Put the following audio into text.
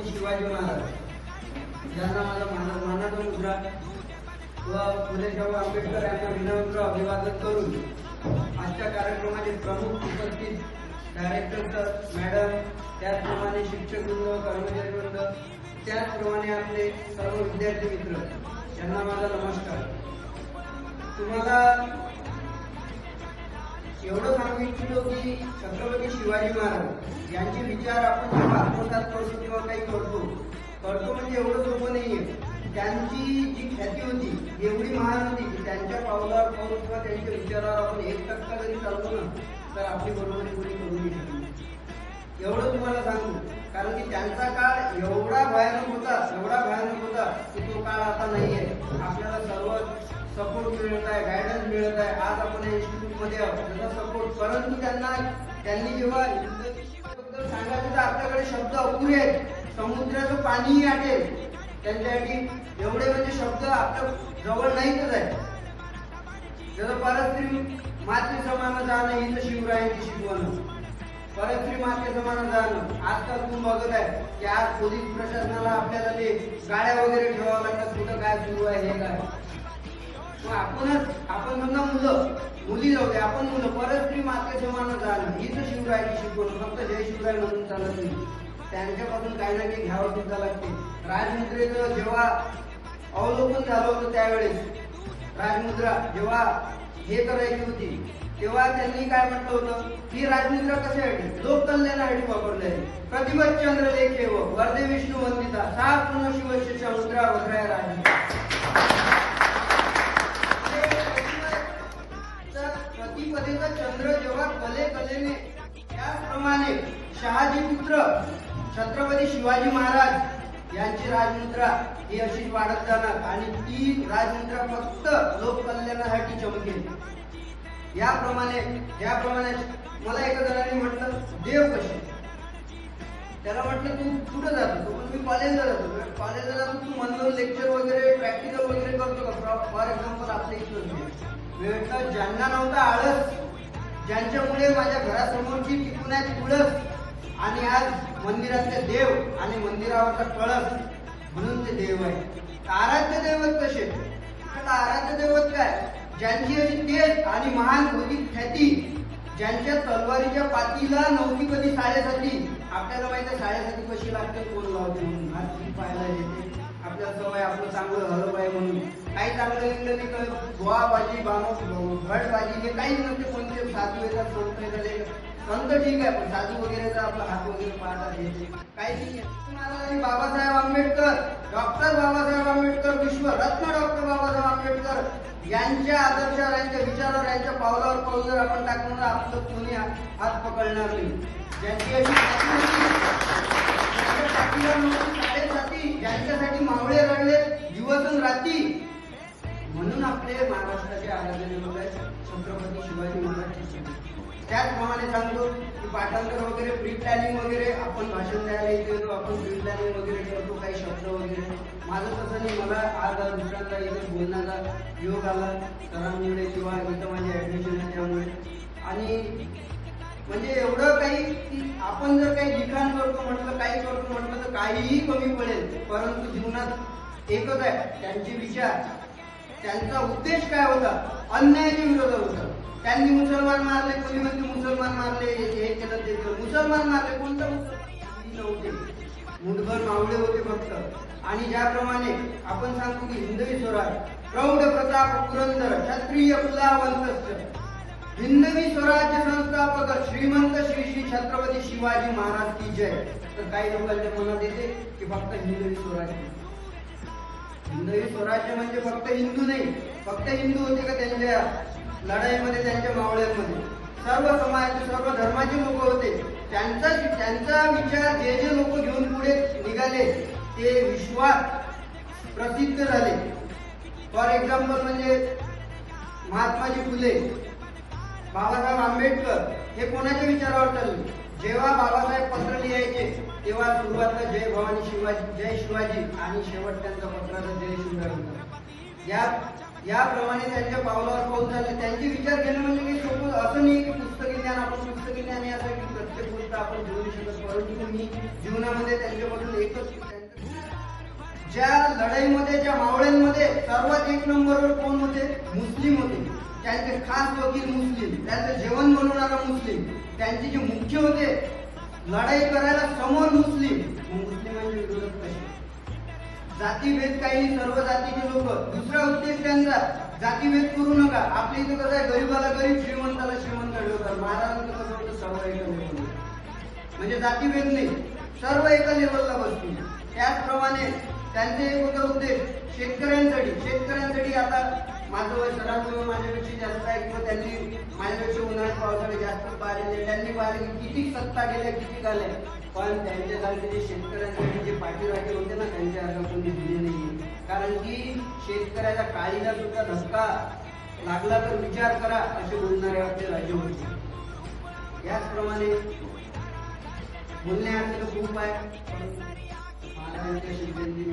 छत्रपती शिवाजी महाराज यांना माझा मानाचा मुद्रा व फुले शाहू आंबेडकर यांना विनम्र अभिवादन करून आजच्या कार्यक्रमाचे प्रमुख उपस्थित डायरेक्टर सर मॅडम त्याचप्रमाणे शिक्षक वृंद कर्मचारी वृंद त्याचप्रमाणे आपले सर्व विद्यार्थी मित्र यांना माझा नमस्कार. तुम्हाला एवढं सांगू इच्छितो की छत्रपती शिवाजी महाराज यांचे विचार आपण जेव्हा आत्मसात करतो किंवा काही करतो करतो म्हणजे एवढं सोपं नाहीये. त्यांची जी ख्याती होती एवढी महान होती की त्यांच्या पावलावर पाऊल किंवा त्यांच्या विचारावर आपण एक टक्का जरी चालतो ना तर आपली बरोबरी कोणी करू नाही शकत. एवढं तुम्हाला सांगू कारण की त्यांचा काळ एवढा भयानक होता एवढा भयानक होता की तो काळ आता नाहीये. आपल्याला सर्व सपोर्ट मिळत आहे गायडन्स मिळत आहे. आज आपण मध्ये आहोत सपोर्ट परंतु त्यांना. त्यांनी जेव्हा बद्दल सांगायचं तर आपल्याकडे शब्द अपुरे आहेत. समुद्राचं पाणीही आटेल त्यांच्यासाठी एवढे म्हणजे शब्द आपल्या जवळ नाहीतच आहे जसं परस्त्री मातृ समान जाणं हिंद शिवरायांची शिकवण. परस्त्री माते समान जाणं. आजकाल तुम्ही बघत आहे की आज पोलीस प्रशासनाला आपल्याला ते गाड्या वगैरे ठेवावं लागतात. कुठं काय सुरू आहे हे काय? मग आपणच आपण म्हणणं मुलं. मुली जाऊ दे आपण मुलं. परस्त्री माते समान जाणं ही तर शिवरायांची शिकवण. फक्त जय शिवराय म्हणून चालत नाही. त्यांच्यापासून काही ना काही घ्यावं सुद्धा लागते. राजमुद्रेचं जेव्हा अवलोकन झालं होतं त्यावेळेस राजमुद्रा जेव्हा हे करायची होती तेव्हा त्यांनी काय म्हटलं होतं? ही राजमुद्रा कशासाठी लोक कल्याणासाठी वापरली आहे. प्रतिभत चंद्र लेखे व वर्धे विष्णू वंदिता सा पूर्ण शिवशेष मुद्रा वगैरे राजमुद्रा. शहाजी पुत्र छत्रपती शिवाजी महाराज यांची राजमुद्रा ही अशीच वाढत जाणार. आणि ती राजमुद्रा फक्त लोक कल्याणासाठी चमकेल याप्रमाणे याप्रमाणे मला एका जणांनी म्हटलं देव कशी? त्याला म्हटलं तू कुठं जातो? तो पण मी कॉलेजला जातो. कॉलेजला जातो तू मनोर लेक्चर वगैरे प्रॅक्टिकल वगैरे करतो का फॉर एक्झाम्पल आपल्या इथलं वेळ ज्यांना नव्हता आळस ज्यांच्यामुळे माझ्या घरासमोरची टिकून आहे तुळस आणि आज मंदिरातले देव आणि मंदिरावरचा कळस म्हणून ते देव आहे. आराध्य दैवत कसे? आता आराध्य दैवत काय? ज्यांची अशी तेज आणि महान भौतिक ख्याती ज्यांच्या तलवारीच्या पातीला नव्हती कधी साडेसाती आपल्याला माहिती आहे साडेसाती कशी लागते कोण लावते म्हणून. आज ती पाहायला येते. आपल्याला सवय आपलं चांगलं झालं पाहिजे म्हणून. काही चांगलं निघलं नाही तर गोवा बाजी बानो घट हे काही नसते कोणते साधू येतात संत ठीक आहे पण साधू वगैरे तर आपला हात वगैरे पाहतात काही नाही आहे. बाबासाहेब आंबेडकर डॉक्टर बाबासाहेब आंबेडकर विश्वरत्न डॉक्टर बाबासाहेब आंबेडकर यांच्या आदर्शावर यांच्या विचारावर यांच्या पावलावर पाऊल जर आपण टाकलं तर आपलं कोणी हात पकडणार नाही. ज्यांची अशी साडेसाती ज्यांच्यासाठी मावळे रडले दिवसन रात्री म्हणून आपले महाराष्ट्राचे आराध्य दैवत आहेत छत्रपती शिवाजी महाराज. त्याचप्रमाणे सांगतो की पाठांतर वगैरे प्री प्लॅनिंग वगैरे आपण भाषण द्यायला इथे येतो आपण प्री प्लॅनिंग वगैरे करतो काही शब्द वगैरे. माझं तसं नाही मला आज दुसऱ्यांदा इथे बोलण्याचा योग आला सरांमुळे किंवा इथं माझी ऍडमिशन आहे त्यामुळे. आणि म्हणजे एवढं काही की आपण जर काही लिखाण करतो म्हटलं काही करतो म्हटलं तर काहीही कमी पडेल. परंतु जीवनात एकच आहे त्यांचे विचार. त्यांचा उद्देश काय होता? अन्यायाच्या विरोधात होता. त्यांनी मुसलमान मारले कोणी म्हणते मुसलमान मारले हे केलं ते केलं. मुसलमान मारले कोणतं मुसलमान? नव्हते मुठभर मावळे होते फक्त. आणि ज्याप्रमाणे आपण सांगतो की हिंदवी स्वराज प्रौढ प्रताप पुरंदर क्षत्रिय कुलावंत हिंदवी स्वराज्य संस्थापक श्रीमंत श्री श्री छत्रपती शिवाजी महाराज की जय. तर काही लोकांच्या मनात येते की फक्त हिंदवी स्वराज्य हिंदवी स्वराज्य म्हणजे फक्त हिंदू नाही फक्त हिंदू होते का त्यांच्या लढाईमध्ये त्यांच्या मावळ्यांमध्ये. सर्व समाजाचे सर्व धर्माचे लोक होते. त्यांचा त्यांचा विचार जे जे लोक घेऊन पुढे निघाले ते विश्वात प्रसिद्ध झाले. फॉर एक्झाम्पल म्हणजे महात्माजी फुले बाबासाहेब आंबेडकर हे कोणाच्या विचारावर चालले? जेव्हा बाबासाहेब पत्र लिहायचे तेव्हा सुरुवातला जय भवानी शिवाजी जय शिवाजी आणि शेवट त्यांचा पत्राचा जय शिवराय होता या याप्रमाणे त्यांच्या पावलावर पाऊल झाले त्यांचे विचार घेणं म्हणजे काही सोपं असं नाही की पुस्तकी ज्ञान आपण पुस्तकी ज्ञान यासाठी प्रत्येक गोष्ट आपण घेऊ शकत परंतु मी जीवनामध्ये त्यांच्यापासून एकच ज्या लढाईमध्ये ज्या मावळ्यांमध्ये सर्वात एक नंबरवर कोण होते? मुस्लिम होते. त्यांचे खास वकील मुस्लिम त्यांचं जेवण बनवणारा मुस्लिम त्यांचे जे मुख्य होते लढाई करायला समोर मुस्लिम मुस्लिमांच्या विरोधात कसे? जातीभेद काही नाही, सर्व जातीचे लोक. दुसरा उद्देश त्यांचा जातीभेद करू नका. आपल्या इथे कसं आहे गरीबाला गरीब श्रीमंताला श्रीमंत ठेवतात. महाराजांचं कसं होतं सर्व एका म्हणजे जातीभेद नाही सर्व एका लेवलला बसतील. त्याचप्रमाणे त्यांचे एक होता उद्देश शेतकऱ्यांसाठी. शेतकऱ्यांसाठी आता माझं वय सरांमुळे माझ्यापेक्षा जास्त आहे किंवा त्यांनी. माझ्यापेक्षा उन्हाळ्यात पावसाळ्यात जास्त पाहिले त्यांनी पाहिले की किती सत्ता गेल्या किती आल्या पण त्यांच्यासारखे जे शेतकऱ्यांसाठी जे पाठीराखे होते ना त्यांच्या अर्थ कोणी दिले नाही कारण की शेतकऱ्याच्या काळीला सुद्धा धक्का लागला तर विचार करा असे बोलणारे आपले राज्य होते याचप्रमाणे बोलण्यासारखं खूप आहे. महाराजांच्या शिकवणी